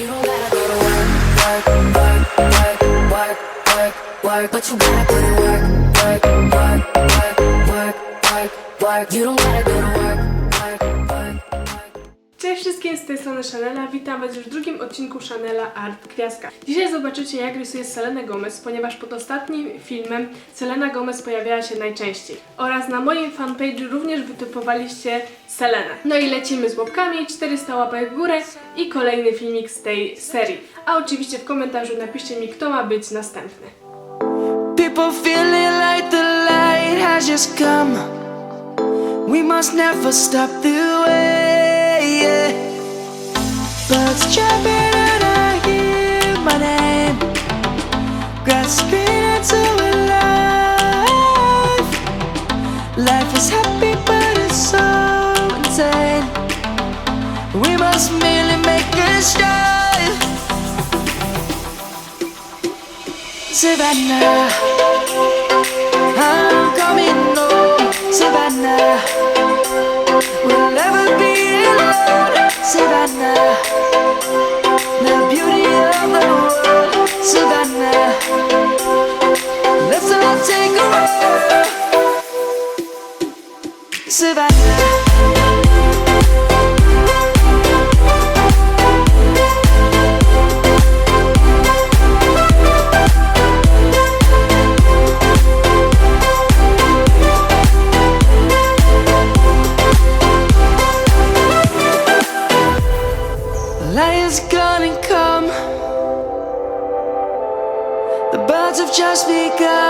You don't gotta go to work, work, work, work, work, work, work, but you gotta put in work, work, work, work, work, work, work. You don't gotta go. Cześć wszystkim, z tej strony Chanela. Witam Was już w drugim odcinku Chanela Art Kwiaska. Dzisiaj zobaczycie jak rysuje Selena Gomez, ponieważ pod ostatnim filmem Selena Gomez pojawiała się najczęściej. Oraz na moim fanpage'u również wytypowaliście Selenę. No i lecimy z łapkami, 400 łapek w górę i kolejny filmik z tej serii. A oczywiście w komentarzu napiszcie mi kto ma być następny. We must never stop the way. Chirping and I hear my name, a life. Life is happy, but it's so insane. We must merely make a. Savannah, Lion's gonna come. The birds have just begun.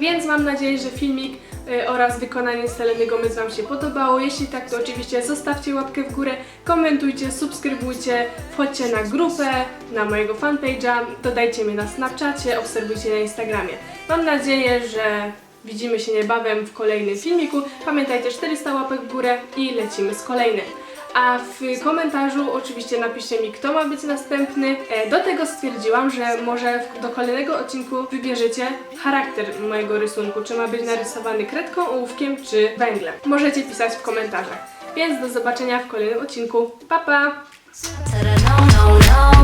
Więc mam nadzieję, że filmik y, oraz wykonanie Seleny Gomez Wam się podobało. Jeśli tak, to oczywiście zostawcie łapkę w górę, komentujcie, subskrybujcie, wchodźcie na grupę, na mojego fanpage'a, dodajcie mnie na Snapchacie, obserwujcie na Instagramie. Mam nadzieję, że widzimy się niebawem w kolejnym filmiku. Pamiętajcie, 400 łapek w górę i lecimy z kolejnym. A w komentarzu oczywiście napiszcie mi, kto ma być następny. E, Do tego stwierdziłam, że może do kolejnego odcinku wybierzecie charakter mojego rysunku. Czy ma być narysowany kredką, ołówkiem, czy węglem. Możecie pisać w komentarzach. Więc do zobaczenia w kolejnym odcinku. Pa pa!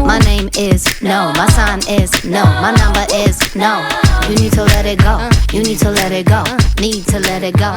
My name is no, my sign is no, my number is no. You need to let it go, you need to let it go, need to let it go.